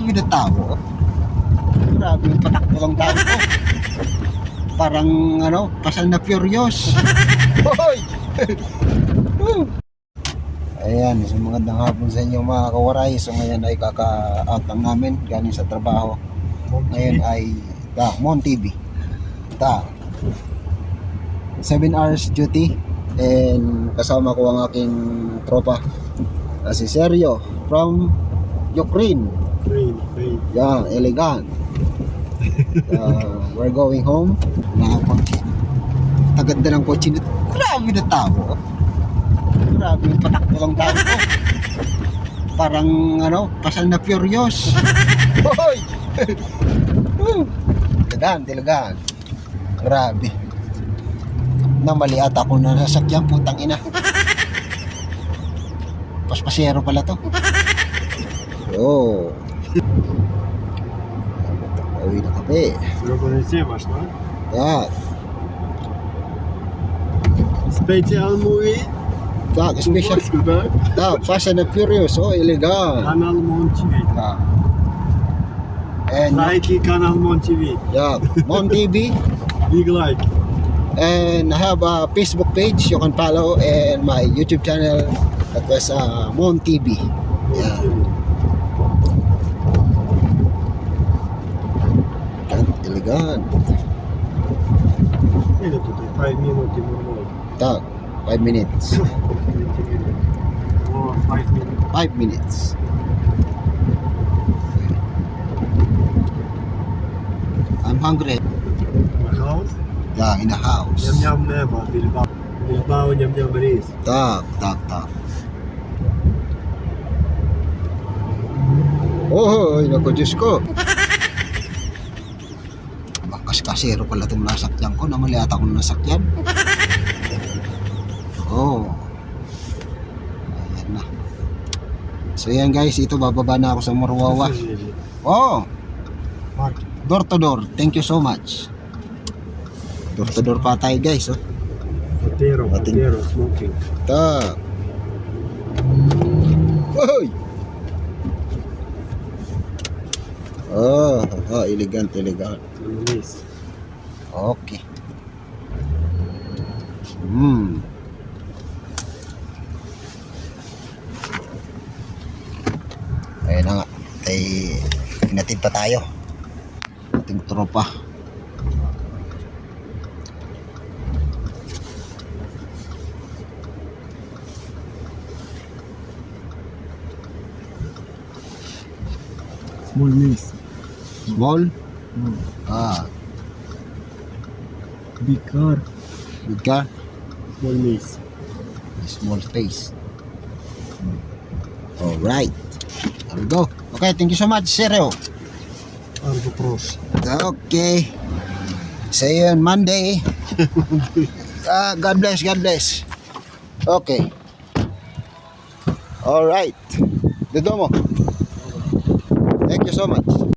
Grabe na tao. Grabe yung patakbo ng tao. Parang ano, pasal na furious. Hoy! Ayan, so magandang hapon sa inyo mga kawaray. So ngayon ay kaka-out lang namin galing sa trabaho. Ngayon ay da, Mon TV. Da. 7 hours duty and kasama ko ang aking tropa na si Sergio from Ukraine. Train, train. Yeah, elegant. Uh, we're going home. Nakakotse. Taganda ng kotse nito. Grabe na tao. Grabe yung patakbo ng tao ko. Parang ano, pasal na furious. Hoy! Woo! Talagaan, talagaan. Grabe. Namali ata ako na nasakyan, putang ina. Paspasero pala to. Oh. Uy, nakape. Romanisiye başla. Yes. Special movie. Tak, special. Tak, Fast and Furious. Oh, illegal. Kanal Montevideo. Tak. And like Kanal Montevideo. Yeah, Montevideo. Big like. And I have a Facebook page you can follow and my YouTube channel that was uh, Mon TV. Yeah. Elegant. Ile tutaj? 5 minut i more. Tak, 5 minutes. 20 minut. O, 5 minut. 5 minutes. I'm hungry. My house? Yeah, in the house. Yum yum never. Bilbao. Bilbao yum yum rice. Tak, tak, tak. Oh, naku, Diyos ko. Bakas kasero pala itong nasakyan ko. Namali ata akong nasakyan. Oh. Ayan na. So yan guys, ito bababa na ako sa Morwawa. Oh, Mark. door to door. Thank you so much. Door to door pa tayo guys. Oh. Patero, patero, smoking. Tak. Hoy. Oh, oh, elegant, elegant. Lumis. Okay. Hmm. Ayun na nga. Ay, pinatid pa tayo. Ating tropa. Small miss. Small. Ah, Big car. big car. Small miss. small space. Alright. There we go. Okay, thank you so much, Sergio. Bardzo proszę. Okay. See you on Monday. Ah, God bless, God bless. Okay. Alright. Dito mo. Thank you so much.